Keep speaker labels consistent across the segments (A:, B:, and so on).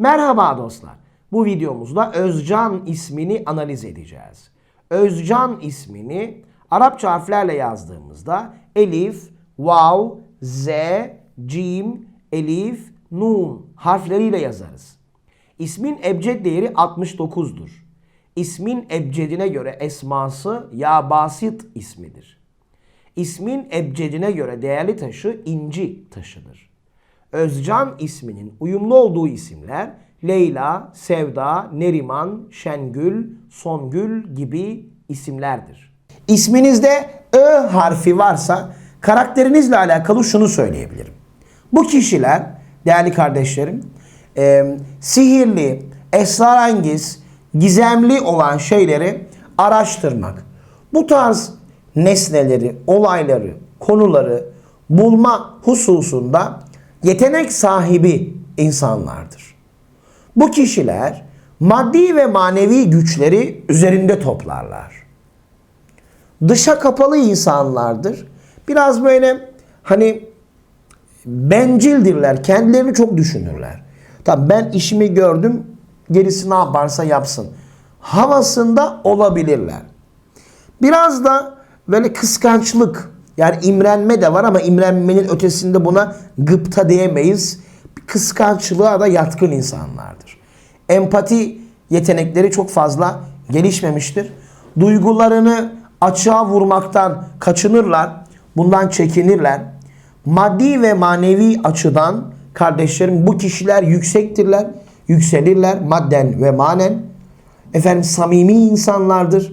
A: Merhaba dostlar. Bu videomuzda Özcan ismini analiz edeceğiz. Özcan ismini Arapça harflerle yazdığımızda Elif, Vav, Z, Cim, Elif, Nun harfleriyle yazarız. İsmin ebced değeri 69'dur. İsmin ebcedine göre esması ya basit ismidir. İsmin ebcedine göre değerli taşı inci taşıdır. Özcan isminin uyumlu olduğu isimler Leyla, Sevda, Neriman, Şengül, Songül gibi isimlerdir. İsminizde Ö harfi varsa karakterinizle alakalı şunu söyleyebilirim. Bu kişiler değerli kardeşlerim e, sihirli, esrarengiz, gizemli olan şeyleri araştırmak. Bu tarz nesneleri, olayları, konuları bulma hususunda yetenek sahibi insanlardır. Bu kişiler maddi ve manevi güçleri üzerinde toplarlar. Dışa kapalı insanlardır. Biraz böyle hani bencildirler. Kendilerini çok düşünürler. Tabii ben işimi gördüm. Gerisi ne yaparsa yapsın. Havasında olabilirler. Biraz da böyle kıskançlık yani imrenme de var ama imrenmenin ötesinde buna gıpta diyemeyiz. Kıskançlığa da yatkın insanlardır. Empati yetenekleri çok fazla gelişmemiştir. Duygularını açığa vurmaktan kaçınırlar. Bundan çekinirler. Maddi ve manevi açıdan kardeşlerim bu kişiler yüksektirler. Yükselirler madden ve manen. Efendim samimi insanlardır.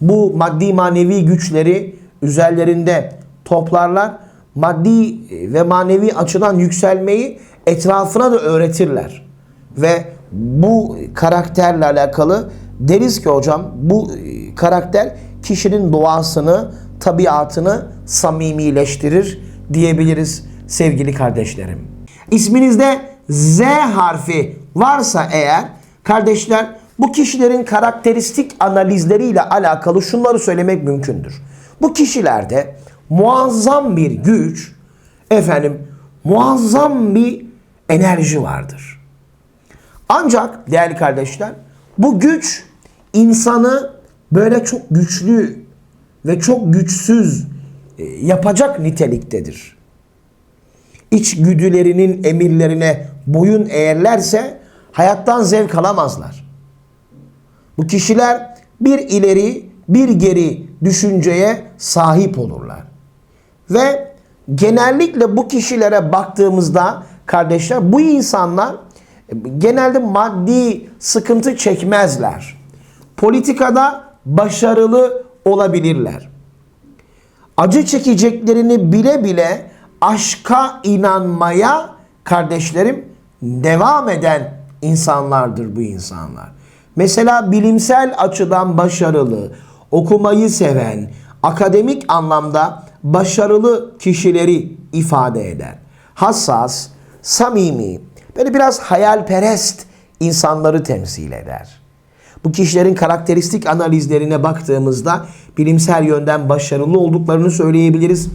A: Bu maddi manevi güçleri üzerlerinde toplarlar. Maddi ve manevi açıdan yükselmeyi etrafına da öğretirler. Ve bu karakterle alakalı deriz ki hocam bu karakter kişinin doğasını, tabiatını samimileştirir diyebiliriz sevgili kardeşlerim. İsminizde Z harfi varsa eğer kardeşler bu kişilerin karakteristik analizleriyle alakalı şunları söylemek mümkündür. Bu kişilerde muazzam bir güç, efendim muazzam bir enerji vardır. Ancak değerli kardeşler bu güç insanı böyle çok güçlü ve çok güçsüz e, yapacak niteliktedir. İç güdülerinin emirlerine boyun eğerlerse hayattan zevk alamazlar. Bu kişiler bir ileri bir geri düşünceye sahip olurlar. Ve genellikle bu kişilere baktığımızda kardeşler bu insanlar genelde maddi sıkıntı çekmezler. Politikada başarılı olabilirler. Acı çekeceklerini bile bile aşka inanmaya kardeşlerim devam eden insanlardır bu insanlar. Mesela bilimsel açıdan başarılı, okumayı seven, akademik anlamda başarılı kişileri ifade eder. Hassas, samimi, böyle biraz hayalperest insanları temsil eder. Bu kişilerin karakteristik analizlerine baktığımızda bilimsel yönden başarılı olduklarını söyleyebiliriz.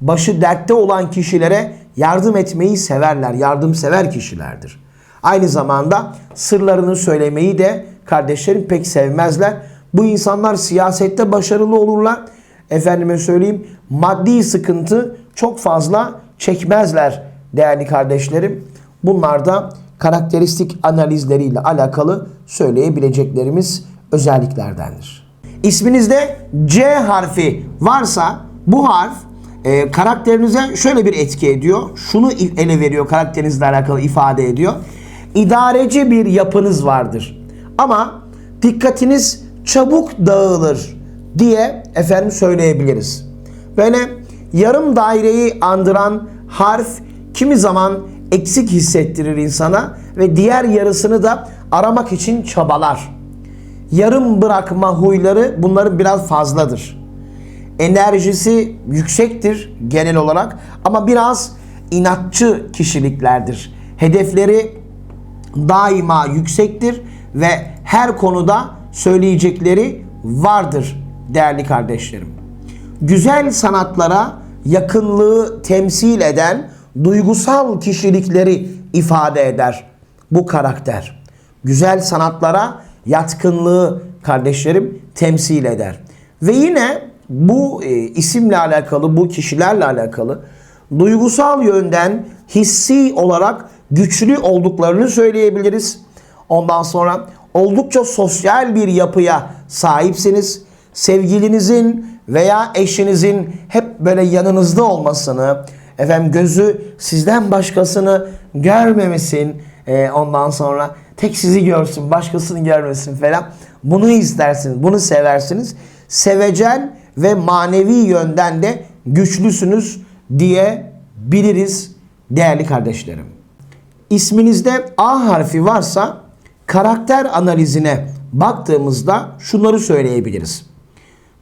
A: Başı dertte olan kişilere yardım etmeyi severler, yardımsever kişilerdir. Aynı zamanda sırlarını söylemeyi de kardeşlerim pek sevmezler. Bu insanlar siyasette başarılı olurlar. Efendime söyleyeyim maddi sıkıntı çok fazla çekmezler değerli kardeşlerim. Bunlar da karakteristik analizleriyle alakalı söyleyebileceklerimiz özelliklerdendir. İsminizde C harfi varsa bu harf e, karakterinize şöyle bir etki ediyor. Şunu ele veriyor karakterinizle alakalı ifade ediyor. İdareci bir yapınız vardır. Ama dikkatiniz çabuk dağılır diye efendim söyleyebiliriz. Böyle yarım daireyi andıran harf kimi zaman eksik hissettirir insana ve diğer yarısını da aramak için çabalar. Yarım bırakma huyları bunların biraz fazladır. Enerjisi yüksektir genel olarak ama biraz inatçı kişiliklerdir. Hedefleri daima yüksektir ve her konuda söyleyecekleri vardır değerli kardeşlerim. Güzel sanatlara yakınlığı temsil eden duygusal kişilikleri ifade eder. bu karakter. Güzel sanatlara yatkınlığı kardeşlerim temsil eder. Ve yine bu e, isimle alakalı, bu kişilerle alakalı duygusal yönden hissi olarak güçlü olduklarını söyleyebiliriz. Ondan sonra oldukça sosyal bir yapıya sahipsiniz. Sevgilinizin veya eşinizin hep böyle yanınızda olmasını, efendim gözü sizden başkasını görmemesin, e, ondan sonra tek sizi görsün, başkasını görmesin falan. Bunu istersiniz, bunu seversiniz. Sevecen ve manevi yönden de güçlüsünüz diyebiliriz değerli kardeşlerim. İsminizde A harfi varsa karakter analizine baktığımızda şunları söyleyebiliriz.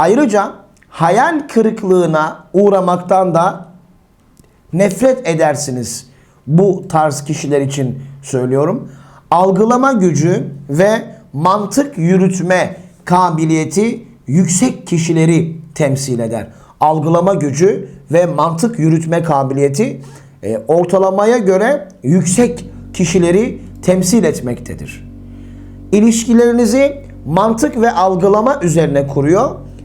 A: Ayrıca hayal kırıklığına uğramaktan da nefret edersiniz. Bu tarz kişiler için söylüyorum. Algılama gücü ve mantık yürütme kabiliyeti yüksek kişileri temsil eder. Algılama gücü ve mantık yürütme kabiliyeti e, ortalamaya göre yüksek kişileri temsil etmektedir. İlişkilerinizi mantık ve algılama üzerine kuruyor.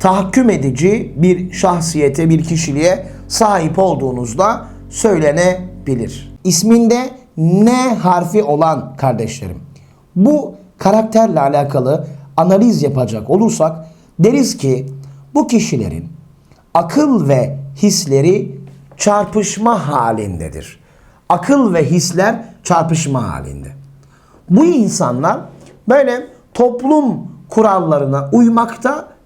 A: Tahakküm edici bir şahsiyete, bir kişiliğe sahip olduğunuzda söylenebilir. İsminde N harfi olan kardeşlerim. Bu karakterle alakalı analiz yapacak olursak deriz ki bu kişilerin akıl ve hisleri çarpışma halindedir. Akıl ve hisler çarpışma halinde. Bu insanlar böyle toplum kurallarına uymakta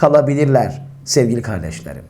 A: kalabilirler sevgili kardeşlerim.